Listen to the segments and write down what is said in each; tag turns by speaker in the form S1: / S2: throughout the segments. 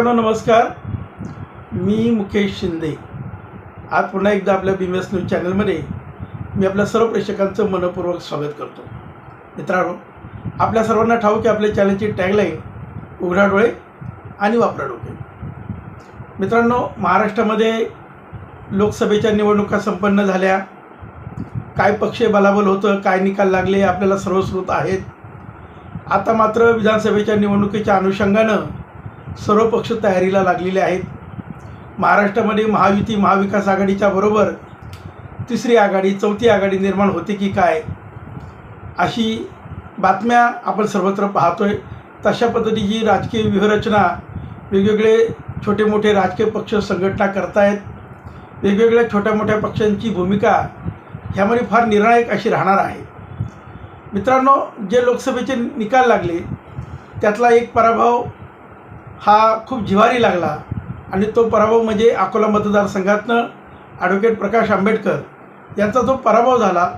S1: प्रेक्षकांनो नमस्कार. मी मुकेश शिंदे. आज पुन्हा एकदा आपल्या बी एस न्यूज चॅनलमध्ये मी आपल्या सर्व प्रेक्षकांचं मनपूर्वक स्वागत करतो. मित्रांनो आपल्या सर्वांना ठाऊक की आपल्या चॅनलची टॅगलाईन उघडा डोळे आणि वापरा डोके. मित्रांनो महाराष्ट्रामध्ये लोकसभेच्या निवडणुका संपन्न झाल्या. काय पक्ष बलाबल होतं काय निकाल लागले आपल्याला सर्वश्रुत आहेत. आता मात्र विधानसभेच्या निवडणुकीच्या अनुषंगानं सर्व पक्ष तयारीला लागलेले आहेत. महाराष्ट्रामध्ये महायुती महाविकास आघाडीच्या बरोबर तिसरी आघाडी चौथी आघाडी निर्माण होते की काय? अशी बातम्या आपण सर्वत्र पाहतोय. तशा पद्धतीची राजकीय व्यूहरचना वेगवेगळे छोटे मोठे राजकीय पक्ष संघटना करतायत. वेगवेगळ्या छोट्या मोठ्या पक्षांची भूमिका ह्यामध्ये फार निर्णायक अशी राहणार आहे. मित्रांनो जे लोकसभेचे निकाल लागले त्यातला एक पराभव हा खूप जिवारी लागला. आणि तो पराभव म्हणजे अकोला मतदारसंघातनं ॲडव्होकेट प्रकाश आंबेडकर यांचा जो पराभव झाला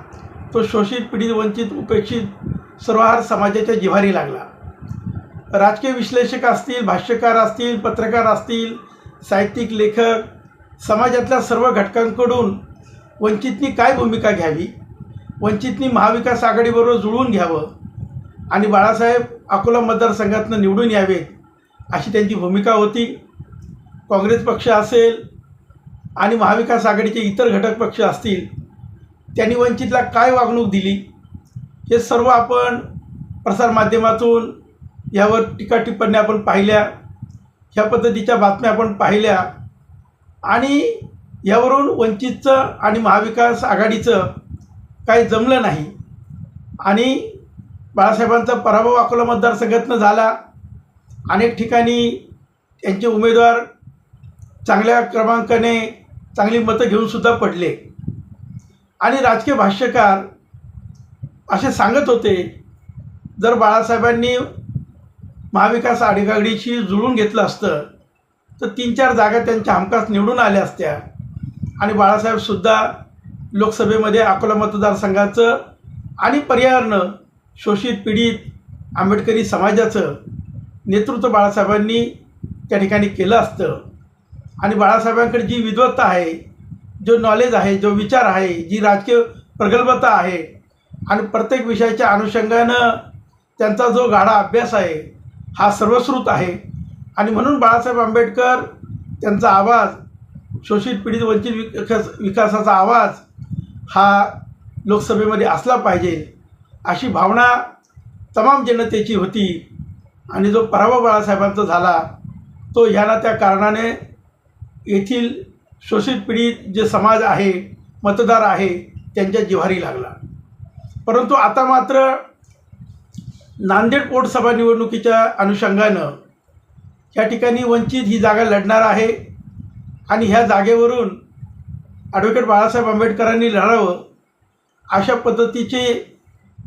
S1: तो शोषित पीडित वंचित उपेक्षित सर्वहार समाजाच्या जिव्हारी लागला. राजकीय विश्लेषक असतील भाष्यकार असतील पत्रकार असतील साहित्यिक लेखक समाजातल्या सर्व घटकांकडून वंचितनी काय भूमिका घ्यावी? वंचितनी महाविकास आघाडीबरोबर जुळवून घ्यावं? आणि बाळासाहेब अकोला मतदारसंघातनं निवडून यावेत अशी त्यांची भूमिका होती. काँग्रेस पक्ष असेल आणि महाविकास आघाडीचे इतर घटक पक्ष असतील त्यांनी वंचितला काय वागणूक दिली? हे सर्व आपण प्रसारमाध्यमातून यावर टीका टिप्पण्या आपण पाहिल्या. ह्या पद्धतीच्या बातम्या आपण पाहिल्या. आणि यावरून वंचितचं आणि महाविकास आघाडीचं काही जमलं नाही. आणि बाळासाहेबांचा पराभव अकोला मतदारसंघातनं झाला. अनेक ठिकाणी त्यांचे उमेदवार चांगल्या क्रमांकाने चांगली मतं घेऊनसुद्धा पडले. आणि राजकीय भाष्यकार असे सांगत होते जर बाळासाहेबांनी महाविकास आघाडीशी जुळून घेतलं असतं तर तीन चार जागा त्यांच्या हमखास निवडून आल्या असत्या. आणि बाळासाहेबसुद्धा लोकसभेमध्ये अकोला मतदारसंघाचं आणि पर्यावरणं शोषित पीडित आंबेडकरी समाजाचं नेतृत्व बाळासाहेबांनी त्या ठिकाणी केलं असतं. आणि बाळासाहेबांकडे जी विद्वत्ता आहे जो नॉलेज आहे जो विचार आहे जी राजकीय प्रगल्भता आहे आणि प्रत्येक विषयाच्या अनुषंगानं त्यांचा जो गाढा अभ्यास आहे हा सर्वश्रुत आहे. आणि म्हणून बाळासाहेब आंबेडकर त्यांचा आवाज शोषित पीडित वंचित विकास विकासाचा आवाज हा लोकसभेमध्ये असला पाहिजे अशी भावना तमाम जनतेची होती. आणि जो पराभव बाळासाहेबांचा झाला तो ह्याला त्या कारणाने येथील शोषित पीडित जे समाज आहे मतदार आहे त्यांच्या जिव्हारी लागला. परंतु आता मात्र नांदेड पोटसभा निवडणुकीच्या अनुषंगानं या ठिकाणी वंचित ही जागा लढणार आहे आणि ह्या जागेवरून ॲडव्होकेट बाळासाहेब आंबेडकरांनी लढावं अशा पद्धतीचे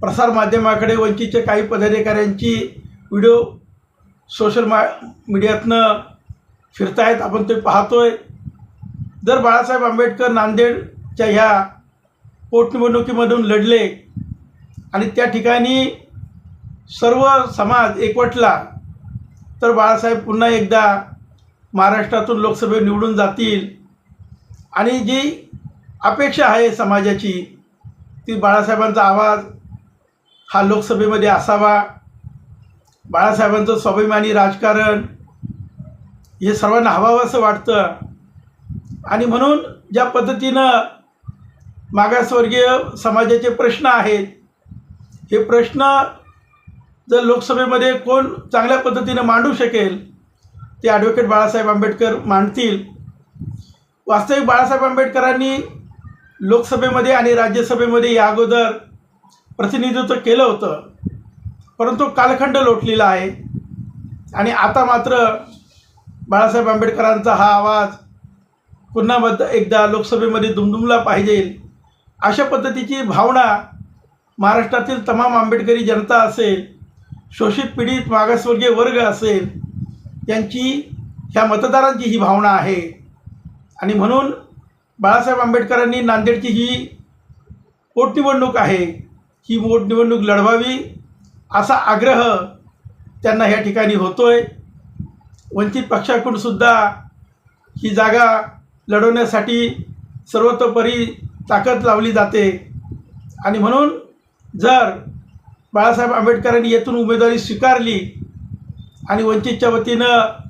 S1: प्रसारमाध्यमाकडे वंचितचे काही पदाधिकाऱ्यांची व्हिडिओ सोशल मा मीडियातनं फिरतायत आपण ते पाहतोय. जर बाळासाहेब आंबेडकर नांदेडच्या ह्या पोटनिवडणुकीमधून लढले आणि त्या ठिकाणी सर्व समाज एकवटला तर बाळासाहेब पुन्हा एकदा महाराष्ट्रातून लोकसभेत निवडून जातील. आणि जी अपेक्षा आहे समाजाची ती बाळासाहेबांचा आवाज हा लोकसभेमध्ये असावा. बाळासाहेबांचं स्वाभिमानी राजकारण हे सर्वांना हवावं असं वाटतं. आणि म्हणून ज्या पद्धतीनं मागासवर्गीय समाजाचे प्रश्न आहेत हे प्रश्न जर लोकसभेमध्ये कोण चांगल्या पद्धतीनं मांडू शकेल ते ॲडव्होकेट बाळासाहेब आंबेडकर मांडतील. वास्तविक बाळासाहेब आंबेडकरांनी लोकसभेमध्ये आणि राज्यसभेमध्ये या अगोदर प्रतिनिधित्व केलं होतं. परंतु कालखंड लोटलेला आहे. आणि आता मात्र बाळासाहेब आंबेडकरांचा हा आवाज पुन्हा मद एकदा लोकसभेमध्ये दुमदुमला पाहिजे अशा पद्धतीची भावना महाराष्ट्रातील तमाम आंबेडकरी जनता असेल शोषित पीडित मागासवर्गीय वर्ग असेल यांची ह्या मतदारांची ही भावना आहे. आणि म्हणून बाळासाहेब आंबेडकरांनी नांदेडची ही पोटनिवडणूक आहे ही पोटनिवडणूक लढवावी असा आग्रह त्यांना ह्या ठिकाणी होतोय. वंचित पक्षाकडून सुद्धा ही जागा लढवण्यासाठी सर्वतोपरी ताकद लावली जाते. आणि म्हणून जर बाळासाहेब आंबेडकरांनी येथून उमेदवारी स्वीकारली आणि वंचितच्या वतीनं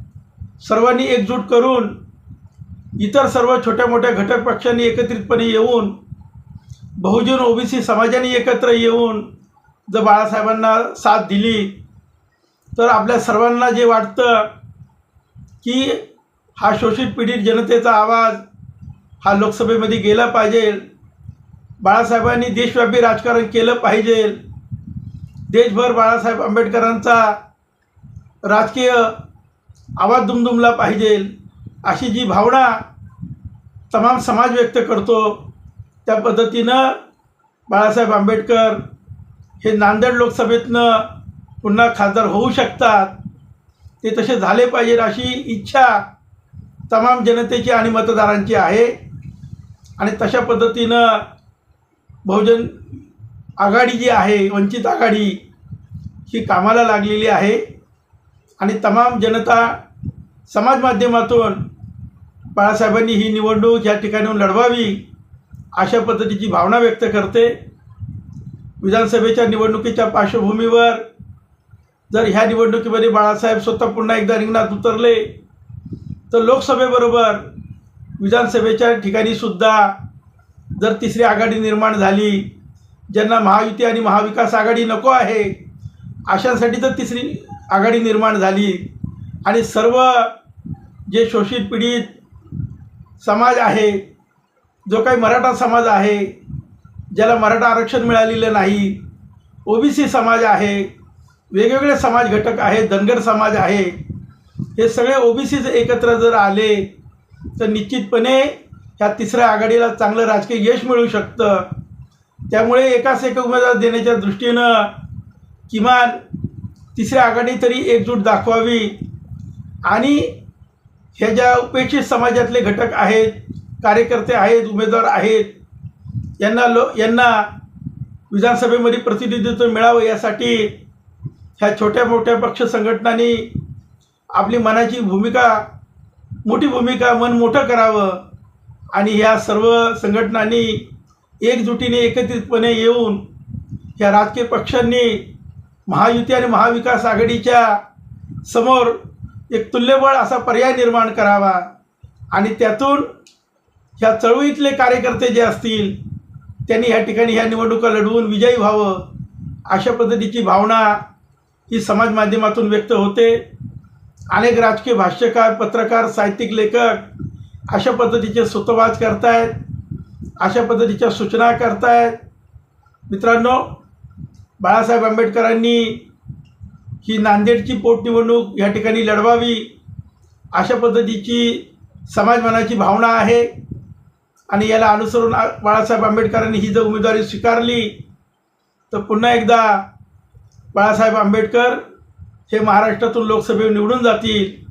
S1: सर्वांनी एकजूट करून इतर सर्व छोट्या मोठ्या घटक पक्षांनी एकत्रितपणे येऊन बहुजन ओबीसी समाजाने एकत्र येऊन जर बाळासाहेबांना साथ दिली तर आपल्या सर्वांना जे वाटतं की हा शोषित पीडित जनतेचा आवाज हा लोकसभेमध्ये गेला पाहिजे बाळासाहेबांनी देशव्यापी राजकारण केलं पाहिजे देशभर बाळासाहेब आंबेडकरांचा राजकीय आवाज दुमदुमला पाहिजे अशी जी भावना तमाम समाज व्यक्त करतो त्या पद्धतीनं बाळासाहेब आंबेडकर हे नांदेड लोकसभेतनं पुन्हा खासदार होऊ शकतात. ते तसे झाले पाहिजेत अशी इच्छा तमाम जनतेची आणि मतदारांची आहे. आणि तशा पद्धतीनं बहुजन आघाडी जी आहे वंचित आघाडी ही कामाला लागलेली आहे. आणि तमाम जनता समाज माध्यमातून बाळासाहेबांनी ही निवडणूक या ठिकाणीहून लढवावी अशा पद्धतीची भावना व्यक्त करते. विधानसभेच्या निवडणुकीच्या पार्श्वभूमीवर जर ह्या निवडणुकीमध्ये बाळासाहेब स्वतः पुन्हा एकदा रिंगणात उतरले तर लोकसभेबरोबर विधानसभेच्या ठिकाणी सुद्धा जर तिसरी आघाडी निर्माण झाली ज्यांना महायुती आणि महाविकास आघाडी नको आहे अशांसाठी जर तिसरी आघाडी निर्माण झाली. आणि सर्व जे शोषित पीडित समाज आहे जो काही मराठा समाज आहे ज्याला मराठा आरक्षण मिळालेलं नाही. ओबीसी समाज आहे वेगवेगळे समाज घटक आहेत धनगर समाज आहे. हे सगळे ओबीसीच एकत्र जर आले तर निश्चितपणे ह्या तिसऱ्या आघाडीला चांगलं राजकीय यश मिळू शकतं. त्यामुळे एकाच एक उमेदवार देण्याच्या दृष्टीनं किमान तिसऱ्या आघाडी तरी एकजूट दाखवावी. आणि ह्या ज्या उपेक्षित समाजातले घटक आहेत कार्यकर्ते आहेत उमेदवार आहेत यांना लो यांना विधानसभेमध्ये प्रतिनिधित्व मिळावं यासाठी ह्या छोट्या मोठ्या पक्ष संघटनांनी आपली मनाची भूमिका मोठी भूमिका मन मोठं करावं आणि ह्या सर्व संघटनांनी एकजुटीने एकत्रितपणे येऊन ह्या राजकीय पक्षांनी महायुती आणि महाविकास आघाडीच्या समोर एक तुल्यबळ असा पर्याय निर्माण करावा आणि त्यातून ह्या चळवळीतले कार्यकर्ते जे असतील त्यांनी ह्या ठिकाणी ह्या निवडणुका लढवून विजयी व्हावं अशा पद्धतीची भावना ही समाज माध्यमातून व्यक्त होते. अनेक राजकीय भाष्यकार पत्रकार साहित्यिक लेखक अशा पद्धतीचे सुतवाच करतायत अशा पद्धतीच्या सूचना करतायत. मित्रांनो बाळासाहेब आंबेडकरांनी ही नांदेडची पोटनिवडणूक या ठिकाणी लढवावी अशा पद्धतीची समाज मनाची भावना आहे. आणि याला अनुसरून बाळासाहेब आंबेडकरांनी ही जर उमेदवारी स्वीकारली तर पुन्हा एकदा बाळासाहेब आंबेडकर हे महाराष्ट्रातून लोकसभेवर निवडून जातील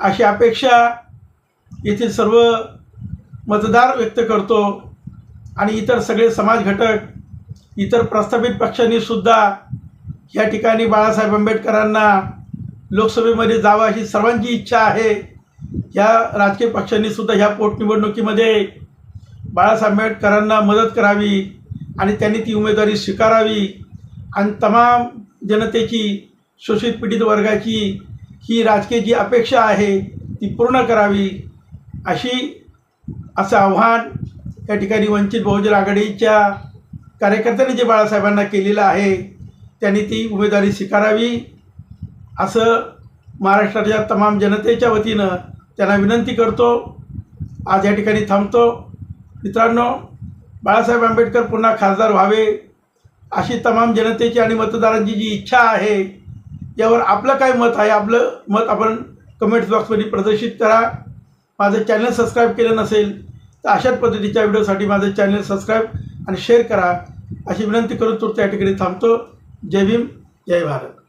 S1: अशी अपेक्षा येथील सर्व मतदार व्यक्त करतो. आणि इतर सगळे समाज घटक इतर प्रस्थापित पक्षांनी सुद्धा या ठिकाणी बाळासाहेब आंबेडकरांना लोकसभेमध्ये जावं अशी सर्वांची इच्छा आहे. या राजकीय पक्षांनी सुद्धा ह्या पोटनिवडणुकीमध्ये बाळासाहेब आंबेडकरांना मदत करावी आणि त्यांनी ती उमेदवारी स्वीकारावी. आणि तमाम जनतेची शोषित पीडित वर्गाची ही राजकीय जी अपेक्षा आहे ती पूर्ण करावी. अशी असं आव्हान या ठिकाणी वंचित बहुजन आघाडीच्या कार्यकर्त्यांनी जे बाळासाहेबांना केलेलं आहे त्यांनी ती उमेदवारी स्वीकारावी. असं महाराष्ट्राच्या तमाम जनतेच्या वतीनं त्यांना विनंती करतो. आज या ठिकाणी थांबतो. मित्रांनो बाळासाहेब आंबेडकर पुन्हा खासदार व्हावे अशी तमाम जनतेची आणि मतदारांची जी इच्छा आहे यावर आपलं काय मत आहे आपलं मत आपण कमेंट्स बॉक्समध्ये प्रदर्शित करा. माझं चॅनल सबस्क्राईब केलं नसेल तर अशाच पद्धतीच्या व्हिडिओसाठी माझं चॅनल सबस्क्राईब आणि शेअर करा. अशी विनंती करून तुर्त या ठिकाणी थांबतो. जय भीम जय भारत.